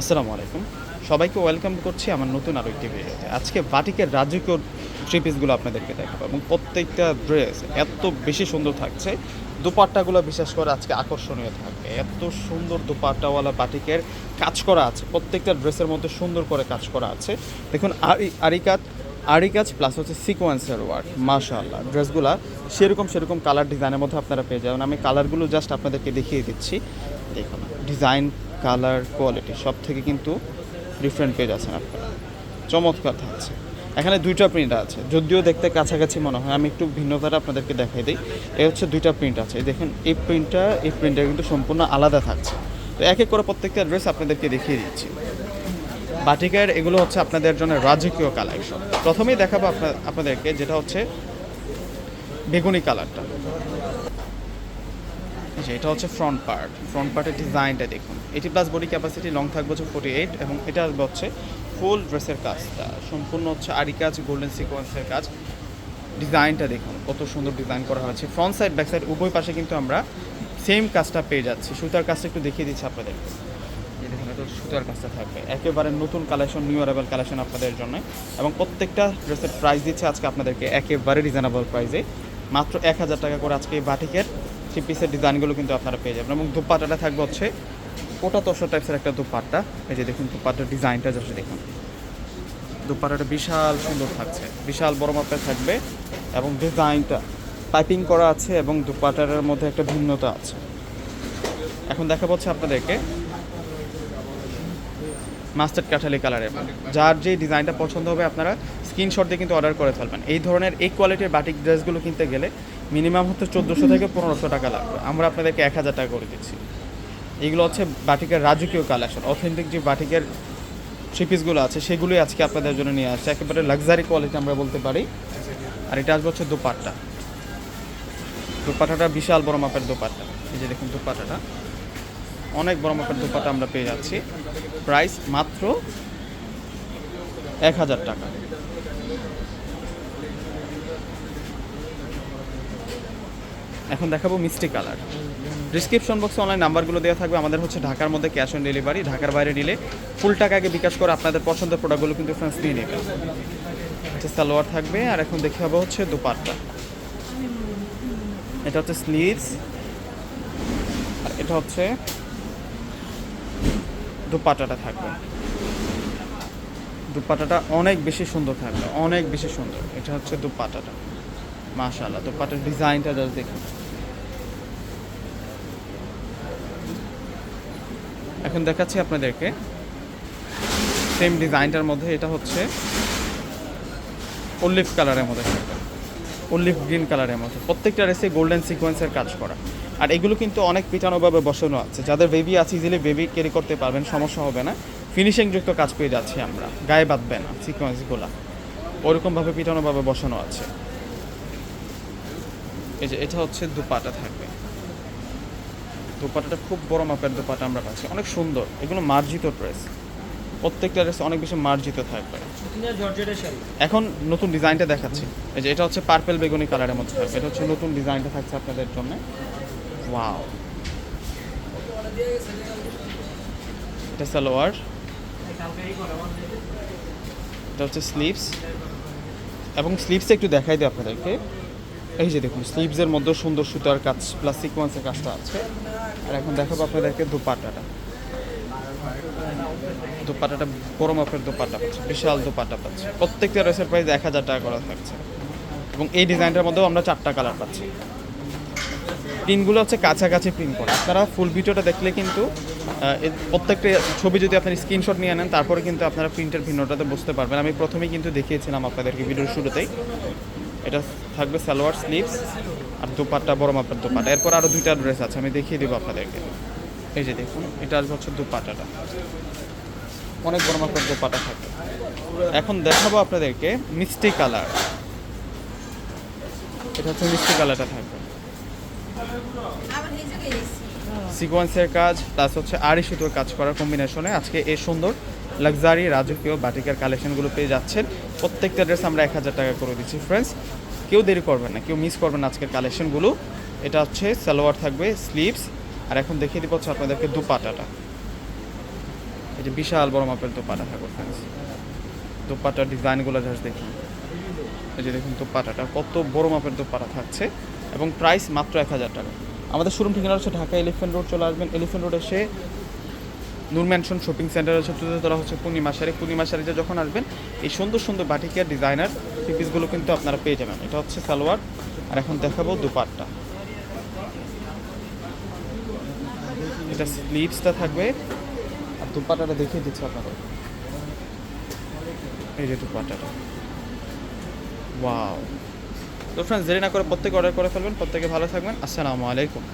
আসসালামু আলাইকুম। সবাইকে ওয়েলকাম করছি আমার নতুন আরও একটি ভিডিওতে। আজকে বাটিকের রাজকীয় থ্রি পিসগুলো আপনাদেরকে দেখাবো এবং প্রত্যেকটা ড্রেস এত বেশি সুন্দর থাকছে। দুপাট্টাগুলো বিশেষ করে আজকে আকর্ষণীয় থাকবে। এত সুন্দর দুপাট্টাওয়ালা বাটিকের কাজ করা আছে। প্রত্যেকটা ড্রেসের মধ্যে সুন্দর করে কাজ করা আছে। দেখুন, আরি আরি কাজ আরি কাজ প্লাস হচ্ছে সিকোয়েন্সের ওয়ার্ক মাশাআল্লাহ। ড্রেসগুলা সেরকম সেরকম কালার ডিজাইনের মধ্যে আপনারা পেয়ে যাবেন। আমি কালারগুলো জাস্ট আপনাদেরকে দেখিয়ে দিচ্ছি। দেখুন ডিজাইন কালার, কোয়ালিটি সব থেকে কিন্তু ডিফারেন্ট পেজ যাচ্ছেন আপনারা। চমৎকার থাকছে। এখানে দুইটা প্রিন্ট আছে। যদিও দেখতে কাছাকাছি মনে হয়, আমি একটু ভিন্নতাটা আপনাদেরকে দেখাই দিই। এই হচ্ছে দুইটা প্রিন্ট আছে। দেখেন, এই প্রিন্টটা এই প্রিন্টটা কিন্তু সম্পূর্ণ আলাদা থাকছে। তো এক এক করে প্রত্যেকটা ড্রেস আপনাদেরকে দেখিয়ে দিচ্ছি। বাটিকের, এগুলো হচ্ছে আপনাদের জন্য রাজকীয় কালেকশন প্রথমেই দেখাবো আপনাদেরকে, যেটা হচ্ছে বেগুনি কালারটা যে এটা হচ্ছে ফ্রন্ট পার্ট ফ্রন্ট পার্টের ডিজাইনটা দেখুন। Eighty plus body capacity long থাকবে হচ্ছে ফোর্টি এইট এবং এটা আসবে হচ্ছে ফুল ড্রেসের কাজটা। সম্পূর্ণ হচ্ছে আরি কাজ গোল্ডেন সিকোয়েন্সের কাজ। ডিজাইনটা দেখুন, কত সুন্দর ডিজাইন করা হয়েছে। ফ্রন্ট সাইড ব্যাক সাইড উভয় পাশে কিন্তু আমরা সেম কাজটা পেয়ে যাচ্ছি। সুতার কাজটা একটু দেখিয়ে দিচ্ছি আপনাদের। সুতার কাজটা থাকবে। একেবারে নতুন কালেকশন নিউ অ্যারাইভাল কালেকশন আপনাদের জন্য। এবং প্রত্যেকটা ড্রেসের প্রাইস দিচ্ছে আজকে আপনাদেরকে একেবারে রিজনেবল প্রাইসে মাত্র এক হাজার টাকা করে আজকে এই বাটিকের থ্রি পিসের ডিজাইনগুলো কিন্তু আপনারা পেয়ে যাবেন এবং দুপাটাটা থাকবে হচ্ছে ওটা তসর টাইপসের একটা দুপাট্টা। এই যে দেখুন দুপাট্টার ডিজাইনটা যাচ্ছে দেখুন। দুপাট্টাটা বিশাল সুন্দর থাকছে। বিশাল বড় মাপের থাকবে এবং ডিজাইনটা পাইপিং করা আছে এবং দুপাটারের মধ্যে একটা ভিন্নতা আছে। এখন দেখা হচ্ছে আপনাদেরকে মাস্টার্ড কাঠালি কালারের যার যে ডিজাইনটা পছন্দ হবে আপনারা স্ক্রিনশট দিয়ে কিন্তু অর্ডার করে ফেলবেন। এই ধরনের এই কোয়ালিটির বাটিক ড্রেসগুলো কিনতে গেলে মিনিমাম হচ্ছে চোদ্দোশো থেকে পনেরোশো টাকা লাগবে। আমরা আপনাদেরকে এক হাজার টাকা করে দিচ্ছি। এগুলো হচ্ছে বাটিকের রাজকীয় কালেকশন। অথেন্টিক যে বাটিকের থ্রি পিসগুলো আছে, সেগুলোই আজকে আপনাদের জন্য নিয়ে আসছে। একেবারে লাক্সারি কোয়ালিটি আমরা বলতে পারি। আর এটা আসবে হচ্ছে দোপাট্টা। দোপাট্টাটা বিশাল বড় মাপের দোপাট্টা। এই যে দেখুন দোপাট্টাটা। অনেক বড় মাপের দোপাট্টা আমরা পেয়ে যাচ্ছি। প্রাইস মাত্র এক হাজার টাকা। এখন দেখাবো মিষ্টি কালার। ডিসক্রিপশন বক্সে অনলাইন নাম্বারগুলো দেওয়া থাকবে। আমাদের হচ্ছে ঢাকার মধ্যে ক্যাশ অন ডেলিভারি ঢাকার বাইরে নিলে ফুল টাকা আগে বিকাশ করে আপনাদের পছন্দের প্রোডাক্টগুলো কিন্তু ফ্রেন্স নিয়ে নেবেন। হচ্ছে সালোয়ার থাকবে আর এখন দেখে হবে হচ্ছে দুপাট্টা। এটা হচ্ছে স্লিভস আর এটা হচ্ছে দুপাটাটা থাকবে। দুপাটাটা অনেক বেশি সুন্দর থাকবে, অনেক বেশি সুন্দর। এটা হচ্ছে দুপাটাটা মাশাআল্লাহ দুপাটার ডিজাইনটা জাস্ট দেখুন। এখন দেখাচ্ছি আপনাদেরকে। সেম ডিজাইনটার মধ্যে এটা হচ্ছে অলিভ কালারের মধ্যে থাকবে অলিভ গ্রিন কালারের মধ্যে। প্রত্যেকটা রেসে গোল্ডেন সিকোয়েন্সের কাজ করা। আর এগুলো কিন্তু অনেক পিটানোভাবে বসানো আছে। যাদের বেবি আছে ইজিলি বেবি ক্যারি করতে পারবেন, সমস্যা হবে না। ফিনিশিং যুক্ত কাজ পেয়ে যাচ্ছি আমরা। গায়ে বাঁধবে না সিকোয়েন্সগুলো ওরকমভাবে পিটানোভাবে বসানো আছে। এই যে, এটা হচ্ছে দুপাটা থাকবে। দুপাটাটা খুব বড় মাপের দুপাটা আমরা পাচ্ছি। অনেক সুন্দর। এগুলো মার্জিত ড্রেস। প্রত্যেকটা ড্রেস অনেক বেশি মার্জিত থাকবে। এখন নতুন ডিজাইনটা দেখাচ্ছি। এই যে এটা হচ্ছে পার্পেল বেগুনি কালারের মধ্যে থাকবে। এটা হচ্ছে নতুন ডিজাইনটা থাকছে আপনাদের জন্য। ওয়াও এটা সালোয়ার। এটা হচ্ছে স্লিভস এবং স্লিভসে একটু দেখাই দিই আপনাদেরকে। এই যে দেখুন স্লিভসের মধ্যে সুন্দর সুতার কাজ প্লাস সিকোয়েন্সের কাজটা আছে। আর এখন দেখাবো আপনাদেরকে দুপাট্টাটা। দোপাট্টাটা বড় মাপের দোপাট্টা পাচ্ছে, বিশাল দোপাট্টা পাচ্ছে। প্রত্যেকটা ড্রেসের প্রাইস এক হাজার টাকা করা থাকছে। এবং এই ডিজাইনটার মধ্যেও আমরা চারটা কালার পাচ্ছি। প্রিন্টগুলো হচ্ছে কাছাকাছি প্রিন্ট করা। আপনারা ফুল ভিডিওটা দেখলে কিন্তু প্রত্যেকটা ছবি যদি আপনি স্ক্রিনশট নিয়ে নেন, তারপরে কিন্তু আপনারা প্রিন্টের ভিন্নটাতে বুঝতে পারবেন। আমি প্রথমেই কিন্তু দেখিয়েছিলাম আপনাদেরকে ভিডিওর শুরুতেই। এটা থাকবে সালোয়ার স্লিভস আর দুপাট্টা বড় মাপের দুপাটা এরপর আরও দুইটা ড্রেস আছে আমি দেখিয়ে দেবো আপনাদেরকে। এই যে দেখুন এটা আসবে হচ্ছে দুপাট্টাটা। অনেক বড় মাপের দুপাটা থাকবে। এখন দেখাবো আপনাদেরকে মিষ্টি কালার। এটা হচ্ছে মিষ্টি কালারটা থাকবে। সিকোয়েন্সের কাজ প্লাস হচ্ছে আড়ি সুতোর কাজ করার কম্বিনেশনে আজকে এই সুন্দর লাক্সারি, রাজকীয় বাটিকার কালেকশনগুলো পেয়ে যাচ্ছেন। প্রত্যেকটা ড্রেস আমরা এক হাজার টাকা করে দিচ্ছি ফ্রেন্ডস কেউ দেরি করবেন না, কেউ মিস করবেন আজকের কালেকশনগুলো। এটা হচ্ছে সালোয়ার থাকবে স্লিভস আর এখন দেখিয়ে দিব হচ্ছে আপনাদেরকে দুপাটাটা। এই যে বিশাল বড় মাপের দুপাটা থাকবে ফ্রেন্ডস দোপাটার ডিজাইনগুলো জাস্ট দেখি এই যে দেখুন দুপাটাটা, কত বড় মাপের দুপাটা থাকছে। এবং প্রাইস মাত্র এক হাজার টাকা। আমাদের শোরুম ঠিকানা হচ্ছে ঢাকা এলিফেন্ট রোড চলে আসবেন। এলিফেন্ট রোড এসে নূর ম্যানশন শপিং সেন্টার হচ্ছে তোলা হচ্ছে পূর্ণিমা শাড়ি পূর্ণিমা শাড়িতে যখন আসবেন এই সুন্দর সুন্দর বাটিকিয়ার ডিজাইনার পিসগুলো কিন্তু আপনারা পেয়ে যাবেন। এটা হচ্ছে সালোয়ার। আর এখন দেখাবো দুপাট্টা। এটা স্লিভসটা থাকবে। আর দুপাট্টাটা দেখিয়ে দিচ্ছি আপনাদের। এই যে দুপাট্টাটা। ওয়াও তো ফ্রেন্ডস দেরি না করে প্রত্যেকে অর্ডার করে ফেলবেন। প্রত্যেকে ভালো থাকবেন। আসসালামু আলাইকুম।